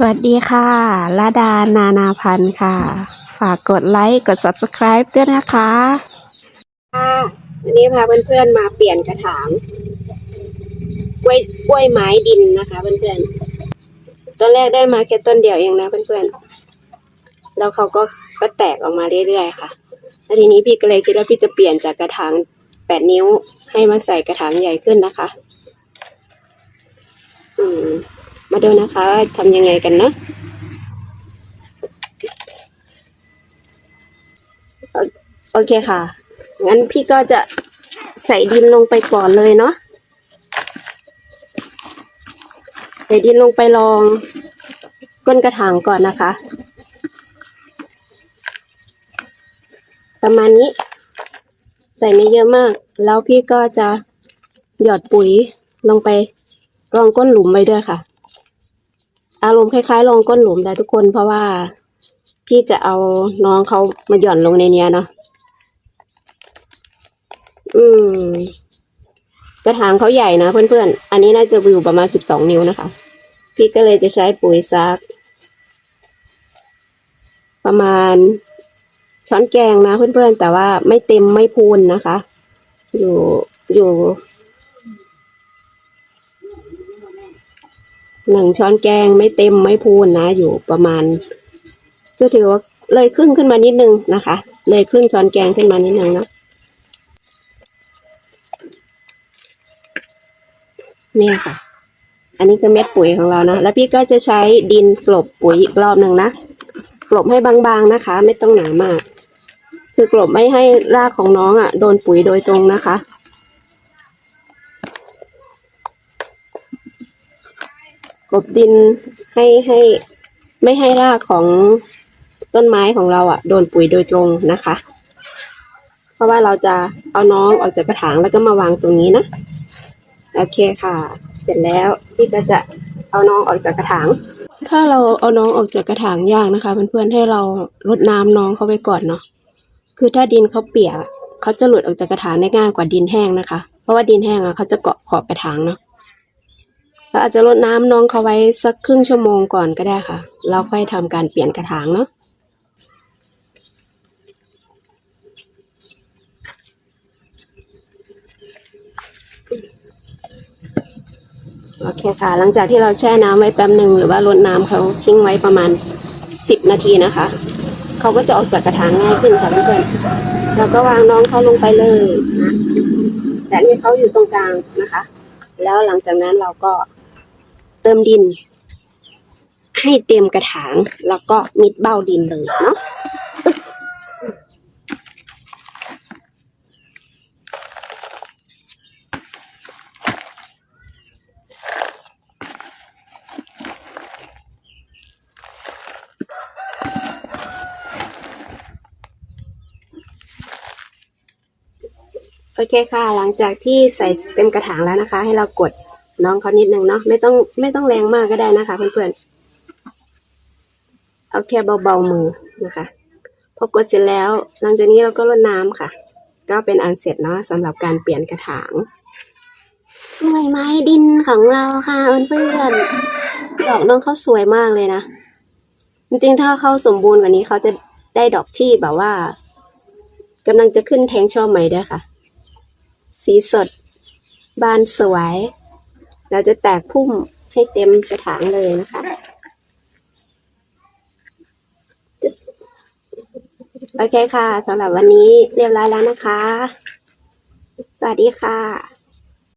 สวัสดีค่ะลาดานานาพันธ์ค่ะ ฝากกดไลค์ กด subscribe ด้วยนะคะค่ะวันนี้พาเพื่อนๆมาเปลี่ยนกระถางกล้วยกล้วยไม้ดินนะคะ เพื่อนๆตอนแรกได้มาแค่ต้นเดียวเองนะเพื่อนๆแล้วเขาก็ก็แตกออกมาเรื่อยๆค่ะแล้วทีนี้พี่ก็เลยคิดว่าพี่จะเปลี่ยนจากกระถางแปดนิ้วให้มาใส่กระถางใหญ่ขึ้นนะคะ อืม มาดูนะคะว่าทำยังไงกันเนาะโอเคค่ะ งั้นพี่ก็จะใส่ดินลงไปก่อนเลยเนาะใส่ดินลงไปรองก้นกระถางก่อนนะคะ ประมาณนี้ ใส่ไม่เยอะมาก แล้วพี่ก็จะหยอดปุ๋ยลงไปรองก้นหลุมไว้ด้วยค่ะ อารมณ์คล้ายๆรองก้นหลุมได้ทุกคนเพราะว่าพี่จะเอาน้องเขามาหย่อนลงในเนี้ยเนาะอืม กระถางเขาใหญ่นะเพื่อนๆ อันนี้น่าจะอยู่ประมาณสิบสองนิ้วนะคะ พี่ก็เลยจะใช้ปุ๋ยซัก ประมาณช้อนแกงนะเพื่อนๆ แต่ว่าไม่เต็มไม่พูนนะคะ อยู่อยู่ หนึ่งช้อนแกงไม่เต็มไม่พูนนะ อยู่ประมาณจะถือว่าเลยครึ่งขึ้นมานิดนึงนะคะ เลยครึ่งช้อนแกงขึ้นมานิดนึงนะเนี่ยค่ะ อันนี้คือเม็ดปุ๋ยของเรานะ แล้วพี่ก็จะใช้ดินกลบปุ๋ยอีกรอบหนึ่งนะ กลบให้บางๆนะคะ ไม่ต้องหนามาก คือกลบไม่ให้รากของน้องอะ่ะ โดนปุ๋ยโดยตรงนะคะ กบดินให้ให้ไม่ให้รากของต้นไม้ของเราอะ่ะ โดนปุ๋ยโดยตรงนะคะ เพราะว่าเราจะเอาน้องออกจากกระถางแล้วก็มาวางตรงนี้นะ โอเคค่ะ เสร็จแล้วพี่ก็จะเอาน้องออกจากกระถาง ถ้าเราเอาน้องออกจากกระถางยากนะคะเพื่อนๆให้เรารดน้ำน้องเขาไว้ก่อนเนาะ คือถ้าดินเขาเปียกเขาจะหลุดออกจากกระถางได้ง่ายกว่าดินแห้งนะคะ เพราะว่าดินแห้งอะเขาจะเกาะขอบกระถางเนาะ เราอาจจะรดน้ำน้องเขาไว้สักครึ่งชั่วโมงก่อนก็ได้ค่ะแล้วค่อยทำการเปลี่ยนกระถางเนาะโอเคค่ะ หลังจากที่เราแช่น้ำไว้แป๊บหนึ่งหรือว่ารดน้ำเขาทิ้งไว้ประมาณสิบนาทีนะคะ เขาก็จะออกจากกระถางง่ายขึ้นค่ะเพื่อนๆเราก็วางน้องเขาลงไปเลยนะแต่นี่เขาอยู่ตรงกลางนะคะ แล้วหลังจากนั้นเราก็ ติมดิน ให้เต็มกระถาง แล้วก็มิดเบ้าดินเลยเนาะโอเคค่ะ หลังจากที่ใส่เต็มกระถางแล้วนะคะ ให้เรากด น้องเขานิดนึงเนาะไม่ต้องไม่ต้องแรงมากก็ได้นะคะ เพื่อนๆเอาแค่เบาๆมือนะคะพอกดเสร็จแล้ว หลังจากนี้เราก็รดน้ำค่ะ ก็เป็นอันเสร็จเนาะสำหรับการเปลี่ยนกระถางกล้วยไม้ดินของเราค่ะเพื่อนๆดอกน้องเขาสวยมากเลยนะจริงๆถ้าเขาสมบูรณ์กว่านี้เขาจะได้ดอกที่แบบว่ากำลังจะขึ้นแทงช่อใหม่ด้วยค่ะ สีสด บานสวย เราจะแตกพุ่มให้เต็มกระถางเลยนะคะ โอเคค่ะสำหรับวันนี้เรียบร้อยแล้วนะคะ สวัสดีค่ะ